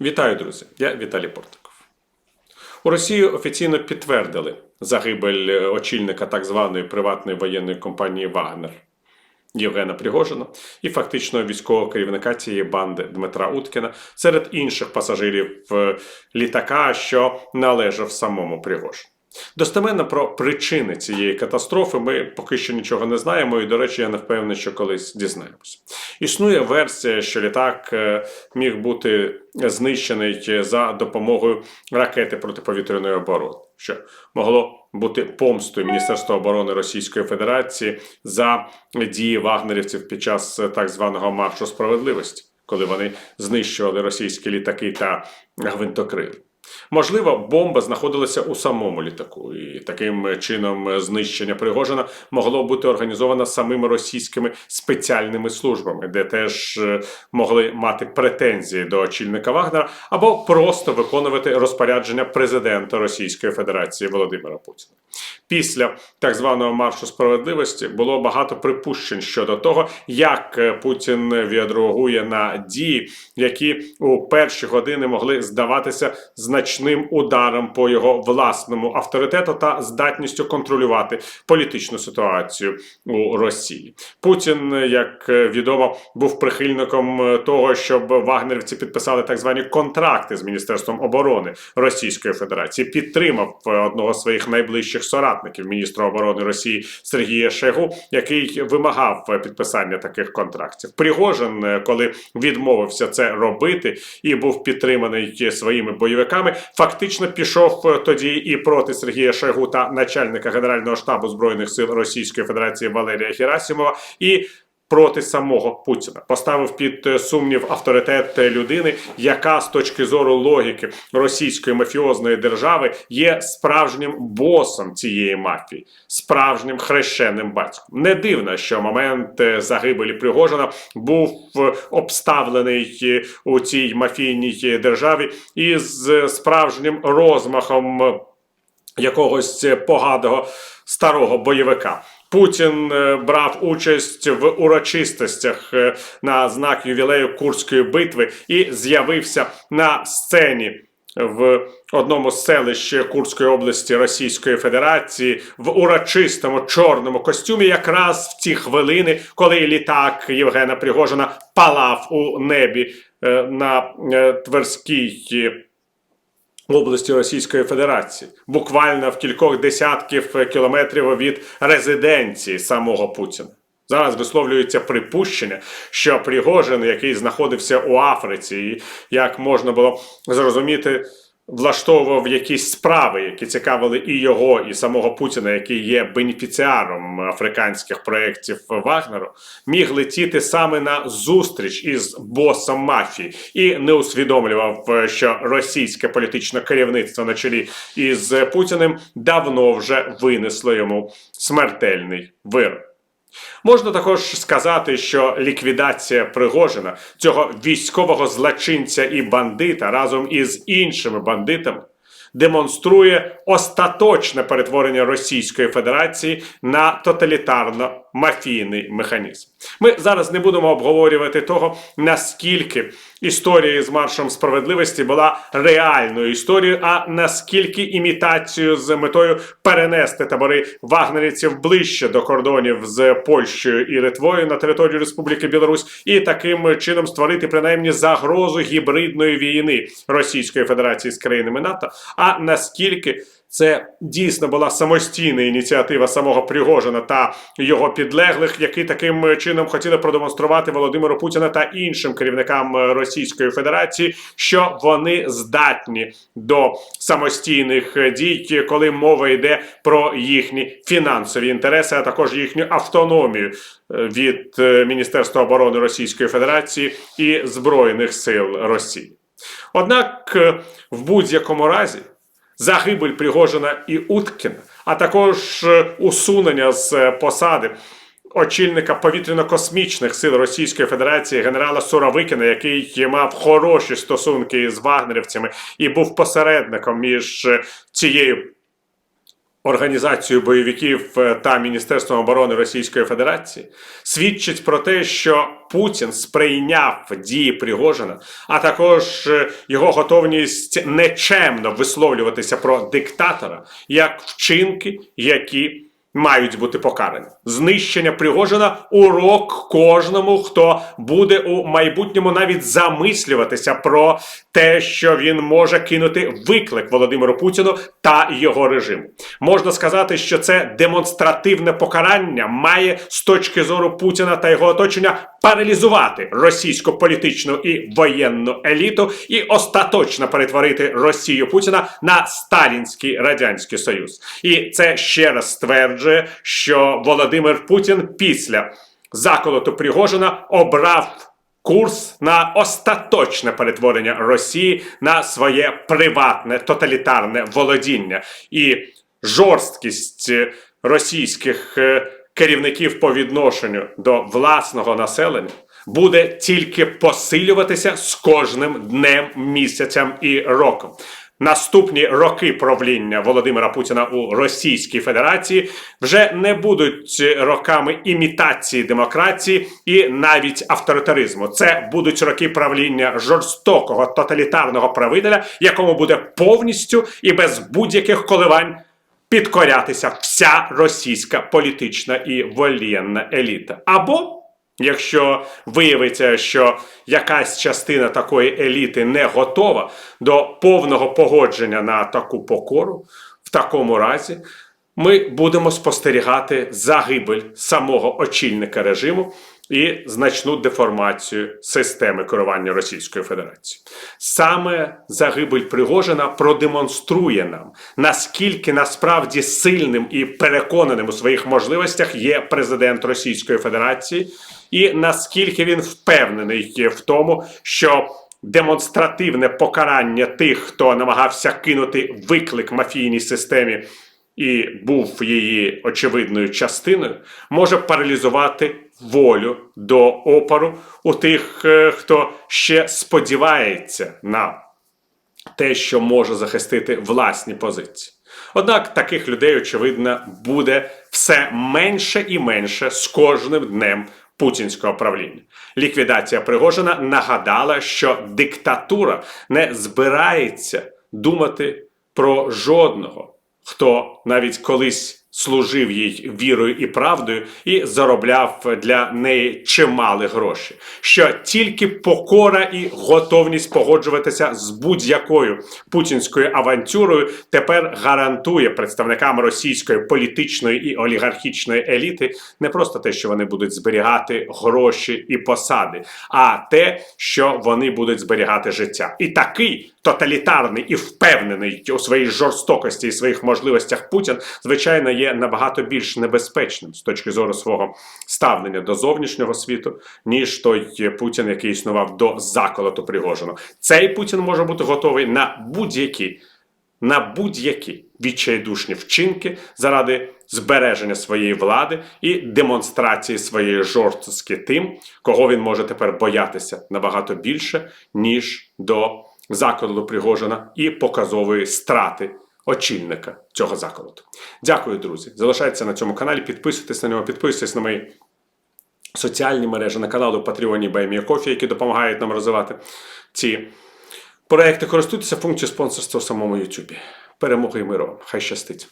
Вітаю, друзі! Я Віталій Портиков. У Росії офіційно підтвердили загибель е, очільника так званої приватної воєнної компанії Вагнер Євгена Пригожина і фактично військового керівника цієї банди Дмитра Уткіна серед інших пасажирів е, літака, що належав самому Пригожину. Достеменно про причини цієї катастрофи ми поки що нічого не знаємо, і, до речі, я не впевнений, що колись дізнаємося. Існує версія, що літак е, міг бути знищений за допомогою ракети протиповітряної оборони, що могло бути помстою Міністерства оборони Російської Федерації за дії вагнерівців під час е, так званого маршу справедливості, коли вони знищували російські літаки та гвинтокрили. Можливо, бомба знаходилася у самому літаку, і таким чином знищення Пригожина могло бути організовано самими російськими спеціальними службами, де теж е, могли мати претензії до очільника Вагнера, або просто виконувати розпорядження президента Російської Федерації Володимира Путіна. Після так званого маршу справедливості було багато припущень щодо того, як е, Путін відреагує на дії, які у перші години могли здаватися значним ударом по його власному авторитету та здатністю контролювати політичну ситуацію у Росії. Путін, як е, відомо, був прихильником е, того, щоб вагнерівці підписали так звані контракти з Міністерством оборони Російської Федерації. Підтримав одного з своїх найближчих соратників міністра оборони Росії Сергія Шегу, який вимагав підписання таких контрактів. Пригожин, е, коли відмовився це робити і був підтриманий своїми бойовиками, фактично пішов е, тоді і проти Сергія Шегу та начальника Генерального штабу збройних сил Російської Федерації Валерія Герасимова і. Проти самого Путіна поставив під е, сумнів авторитет е, людини, яка з точки зору логіки російської мафіозної держави є справжнім босом цієї мафії, справжнім хрещеним батьком. Не дивно, що момент е, загибелі Пригожина був обставлений у цій мафійній державі із справжнім розмахом. якогось поганого старого бойовика. Путін е, брав участь в урочистостях е, на знак ювілею Курської битви і з'явився на сцені. В одному з селищ Курської області Російської Федерації в урочистому чорному костюмі, якраз в ті хвилини, коли літак Євгена Пригожина палав у небі е, на Тверській області Російської Федерації, буквально в кількох десятків кілометрів від резиденції самого Путіна. Зараз висловлюється припущення, що Пригожин, який знаходився у Африці, і як можна було зрозуміти, влаштовував якісь справи, які цікавили і його, і самого Путіна, який є бенефіціаром африканських проєктів Вагнеру, міг летіти саме на зустріч із босом мафії і не усвідомлював, що російське політичне керівництво на чолі із Путіним давно вже винесло йому смертельний вирок. Можна також сказати, що ліквідація Пригожина, цього військового злочинця і бандита разом із іншими бандитами, демонструє остаточне перетворення Російської Федерації на тоталітарно-мафійний механізм. Ми зараз не будемо обговорювати того, наскільки історія з маршем справедливості була реальною історією, а наскільки імітацією з метою перенести табори вагнерівців ближче до кордонів з Польщею і Литвою на територію Республіки Білорусь, і таким чином створити принаймні загрозу гібридної війни Російської Федерації з країнами НАТО. А наскільки це дійсно була самостійна ініціатива самого Пригожина та його підлеглих, які таким чином хотіли продемонструвати Володимиру Путіна та іншим керівникам е, Російської Федерації, що вони здатні до самостійних е, дій, коли мова йде про їхні фінансові інтереси, а також їхню автономію е, від Міністерства оборони Російської Федерації і Збройних сил Росії. Однак в будь-якому разі загибель Пригожина і Уткіна, а також е, усунення з е, посади очільника повітряно-космічних сил Російської Федерації генерала Суровикіна, який мав хороші стосунки з вагнерівцями і був посередником між е, цією організацією бойовиків е, та Міністерством оборони Російської Федерації, свідчить про те, що Путін сприйняв дії Пригожина, а також е, його готовність нечемно висловлюватися про диктатора як вчинки, які мають бути покарані. Знищення Пригожина урок кожному, хто буде у майбутньому навіть замислюватися про те, що він може кинути виклик Володимиру Путіну та його режиму. Можна сказати, що це демонстративне покарання має з точки зору Путіна та його оточення паралізувати російську політичну і воєнну еліту і остаточно перетворити Росію Путіна на Сталінський радянський Союз. І це ще раз стверджує, що Володимир Путін після заколоту Пригожина обрав курс на остаточне перетворення Росії на своє приватне тоталітарне володіння і жорсткість е, російських е, керівників по відношенню до власного населення буде тільки посилюватися з кожним днем, місяцем і роком. Наступні роки правління Володимира Путіна у Російській Федерації вже не будуть роками імітації демократії і навіть авторитаризму. Це будуть роки правління жорстокого тоталітарного правителя, якому буде повністю і без будь-яких коливань підкорятися вся російська політична і воєнна еліта. Або Якщо виявиться, що якась частина такої еліти не готова до повного погодження на таку покору, в такому разі ми будемо спостерігати загибель самого очільника режиму і значну деформацію системи керування Російської Федерації. Саме загибель Пригожина продемонструє нам, наскільки насправді сильним і переконаним у своїх можливостях є президент Російської Федерації, і наскільки він впевнений в тому, що демонстративне покарання тих, хто намагався кинути виклик мафійній системі і був її очевидною частиною, може паралізувати волю до опору у тих, е, хто ще сподівається на те, що може захистити власні позиції. Однак таких людей, очевидно, буде все менше і менше з кожним днем путінського правління. Ліквідація Пригожина нагадала, що диктатура не збирається думати про жодного, хто навіть колись служив їй вірою і правдою і заробляв для неї чимали гроші. Що тільки покора і готовність погоджуватися з будь-якою путінською авантюрою тепер гарантує представникам російської політичної і олігархічної еліти не просто те, що вони будуть зберігати гроші і посади, а те, що вони будуть зберігати життя. І такий тоталітарний і впевнений у своїй жорстокості і своїх можливостях Путін, звичайно, є набагато більш небезпечним з точки зору свого ставлення до зовнішнього світу, ніж той Путін, який існував до заколоту Пригожину. Цей Путін може бути готовий на будь-які. На будь-які відчайдушні вчинки заради збереження своєї влади і демонстрації своєї жорсткості тим, кого він може тепер боятися набагато більше, ніж до заколоту Пригожина і показової страти очільника цього заколоту. Дякую, друзі. Залишайтеся на цьому каналі, підписуйтесь на нього, підписуйтесь на мої соціальні мережі, на канал у Патреоні Баймія Кофі, які допомагають нам розвивати ці проекти. Користуйтеся функцією спонсорства в самому Ютубі. Перемоги і миру. Хай щастить!